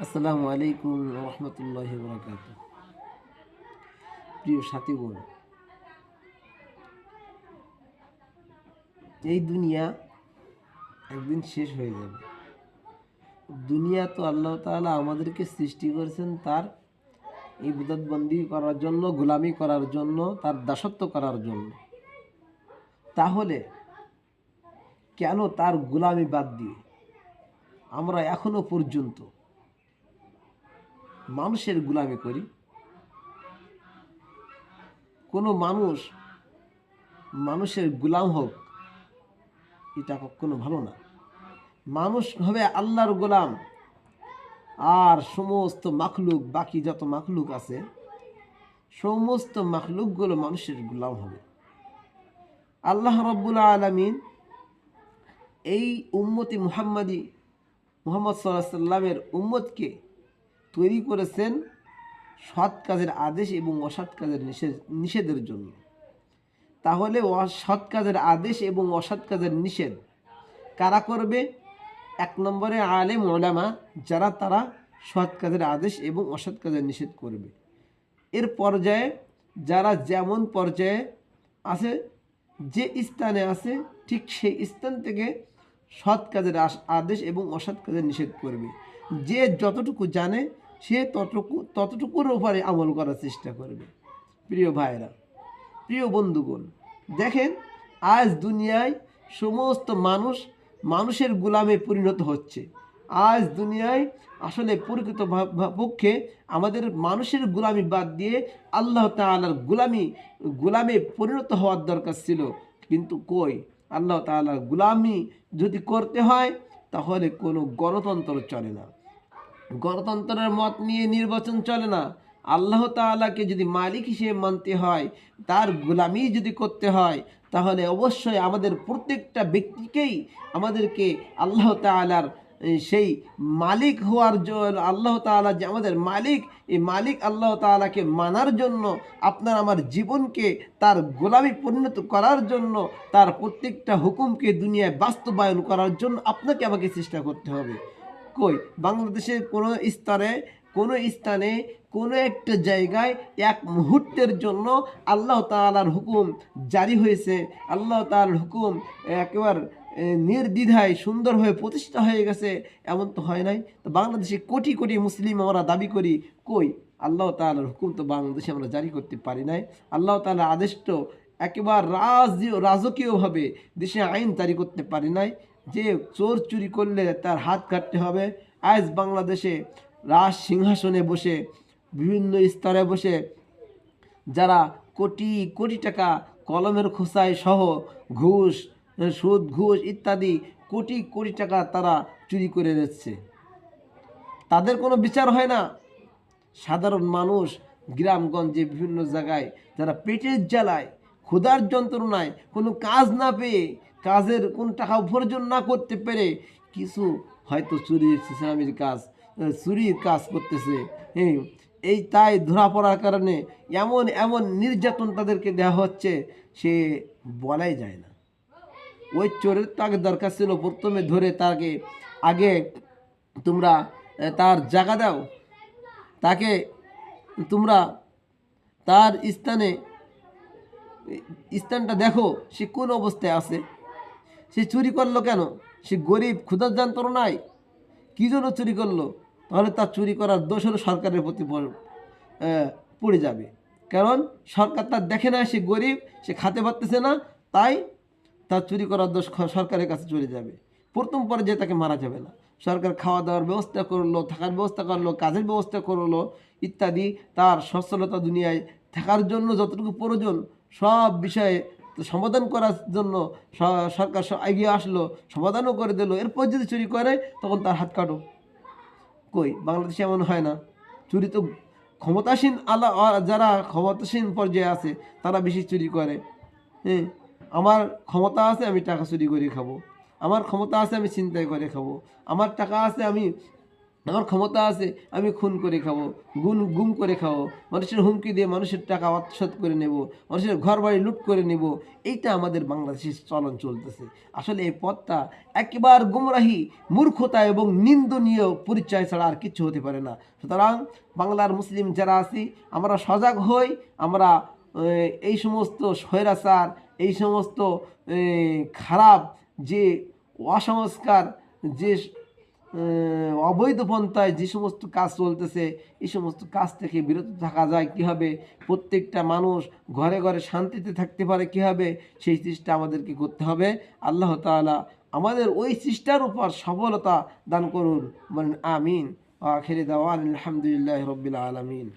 আসসালামু আলাইকুম রহমতুল্লাহ বরকাত প্রিয় সাথীগণ, এই দুনিয়া একদিন শেষ হয়ে যাবে। দুনিয়া তো আল্লাহ তাআলা আমাদেরকে সৃষ্টি করেছেন তার এই ইবাদতবন্দি করার জন্য, গোলামি করার জন্য, তার দাসত্ব করার জন্য। তাহলে কেন তার গোলামি বাদ দিয়ে আমরা এখনও পর্যন্ত মানুষের গোলামি করি। কোনো মানুষ মানুষের গুলাম হোক, এটা কখনো ভালো না। মানুষ হবে আল্লাহর গোলাম, আর সমস্ত মাখলুক, বাকি যত মাখলুক আছে, সমস্ত মাখলুকগুলো মানুষের গোলাম হবে। আল্লাহ রব্বুল আলমিন এই উম্মতি মুহাম্মাদি, মুহাম্মদ সাল্লাহ সাল্লামের উম্মতকে তৈরি করেছেন সৎ কাজের আদেশ এবং অসৎ কাজের নিষেধ, নিষেধের জন্য। তাহলে সৎ কাজের আদেশ এবং অসৎ কাজের নিষেধ কারা করবে? এক নম্বরে আলেম ওলামা যারা, তারা সৎ কাজের আদেশ এবং অসৎ কাজের নিষেধ করবে। এর পর্যায়ে যারা যেমন পর্যায়ে আছে, যে স্থানে আছে, ঠিক সেই স্থান থেকে সৎ কাজের আদেশ এবং অসৎ কাজের নিষেধ করবে। যে যতটুকু জানে সে ততটুকু, ততটুকুর উপরে আমল করার চেষ্টা করবে। প্রিয় ভাইরা প্রিয় বন্ধুগণ, দেখেন, আজ দুনিয়ায় সমস্ত মানুষ মানুষের গোলামে পরিণত হচ্ছে। আজ দুনিয়ায় আসলে প্রকৃত পক্ষে আমাদের মানুষের গোলামি বাদ দিয়ে আল্লাহ তাআলার গোলামি, গোলামে পরিণত হওয়ার দরকার ছিল। কিন্তু কই? আল্লাহ তাআলার গোলামি যদি করতে হয়, তাহলে কোনো গণতন্ত্র চলে না। গণতন্ত্রের মত নিয়ে নির্বাচন চলে না। আল্লাহ তাআলাকে যদি মালিক হিসেবে মানতে হয়, তার গোলামি যদি করতে হয়, তাহলে অবশ্যই আমাদের প্রত্যেকটা ব্যক্তিকেই আমাদেরকে আল্লাহ তাআলার এই সেই মালিক হওয়ার জন্য আল্লাহ তাআলা যে আমাদের মালিক, এই মালিক আল্লাহ তাআলাকে মানার জন্য, আপনার আমার জীবনকে তার গোলামি পরিণত করার জন্য, তার প্রত্যেকটা হুকুমকে দুনিয়ায় বাস্তবায়ন করার জন্য আপনাকে আমাকে চেষ্টা করতে হবে। কই বাংলাদেশের কোনো স্তরে, কোনো স্থানে, কোনো একটা জায়গায় এক মুহূর্তের জন্য আল্লাহ তাআলার হুকুম জারি হয়েছে। আল্লাহ তাআলার হুকুম একেবারে নির্দ্বিধায় সুন্দরভাবে প্রতিষ্ঠা হয়ে গেছে, এমন তো হয় নাই। তো বাংলাদেশে কোটি কোটি মুসলিম আমরা দাবি করি, কই? আল্লাহ তালার হুকুম তো বাংলাদেশে আমরা জারি করতে পারি নাই। আল্লাহ তাআলার আদেশ তো একেবারে রাজ, রাজকীয়ভাবে দেশে আইন জারি করতে পারি নাই। যে চোর চুরি করলে তার হাত কাটতে হবে। আজ বাংলাদেশে রাজ সিংহাসনে বসে, বিভিন্ন স্তরে বসে যারা কোটি কোটি টাকা কলমের খোসায় সহ ঘুষ, সুদ, ঘুষ ইত্যাদি কোটি কোটি টাকা তারা চুরি করে দিচ্ছে তাদের কোনো বিচার হয় না। সাধারণ মানুষ গ্রামগঞ্জে বিভিন্ন জায়গায় যারা পেটের জ্বালায়, ক্ষুধার যন্ত্রণায় কোনো কাজ না পেয়ে কাজের কোন টাকা উপার্জন না করতে পেরে কিছু হয়তো চুরির ইসলামের কাজ চুরির কাজ করতেছে। হ্যাঁ এই তাই ধরা পড়ার কারণে এমন এমন নির্যাতন তাদেরকে দেওয়া হচ্ছে, সে বলাই যায় না। ওই চোরের তাকে দরকার ছিল, প্রথমে ধরে তাকে আগে তোমরা তার জায়গা দাও। তাকে তোমরা তার স্থানে স্থানটা দেখো, সে কোন অবস্থায় আছে। সে চুরি করল কেন? সে গরিব, ক্ষুধার যন্ত্রণায় কী জন্য চুরি করল? তাহলে তার চুরি করার দোষ হলো সরকারের প্রতি পড়ে যাবে। কারণ সরকার তার দেখে না, সে গরিব, সে খেতে পারতেছে না, তাই তার চুরি করার দোষ সরকারের কাছে চলে যাবে। প্রথম পর্যায়ে তাকে মারা যাবে না। সরকার খাওয়া দাওয়ার ব্যবস্থা করল, থাকার ব্যবস্থা করল, কাজের ব্যবস্থা করল, ইত্যাদি। তার সচ্ছলতা দুনিয়ায় থাকার জন্য যতটুকু প্রয়োজন, সব বিষয়ে সমাধান করার জন্য সরকার এগিয়ে আসলো, সমাধানও করে দিল। এরপর যদি চুরি করে, তখন তার হাত কাটো। কই? বাংলাদেশে এমন হয় না। চুরি তো ক্ষমতাসীন আলা যারা ক্ষমতাসীন পর্যায়ে আছে, তারা বেশি চুরি করে। হ্যাঁ? আমার ক্ষমতা আছে, আমি টাকা চুরি করে খাব। আমার ক্ষমতা আছে, আমি চিন্তাই করে খাব। আমার টাকা আছে, আমি আমার ক্ষমতা আছে, আমি খুন করে খাব, গুন, গুম করে খাব, মানুষের হুমকি দিয়ে মানুষের টাকা আত্মসাৎ করে নেব, মানুষের ঘর বাড়ি লুট করে নেব, এইটা আমাদের বাংলাদেশের চলন চলতেছে। আসলে এই পথটা একেবারে গুমরাহি, মূর্খতা এবং নিন্দনীয় পরিচয় ছাড়া আর কিছু হতে পারে না। সুতরাং বাংলার মুসলিম যারা আছি, আমরা সজাগ হই, আমরা এই সমস্ত স্বৈরাচার, এই সমস্ত খারাপ যে অসংস্কার, যে অবৈধ পন্থায় যে সমস্ত কাজ চলতেছে, এই সমস্ত কাজ থেকে বিরত থাকা যায় কীভাবে? প্রত্যেকটা মানুষ ঘরে ঘরে শান্তিতে থাকতে পারে কীভাবে? সেই চেষ্টা আমাদেরকে করতে হবে। আল্লাহ তালা আমাদের ওই চেষ্টার উপর সফলতা দান করুন। মানে আমিন। আখেরে দাওয়ান আলহামদুলিল্লাহ রবিল আলমিন।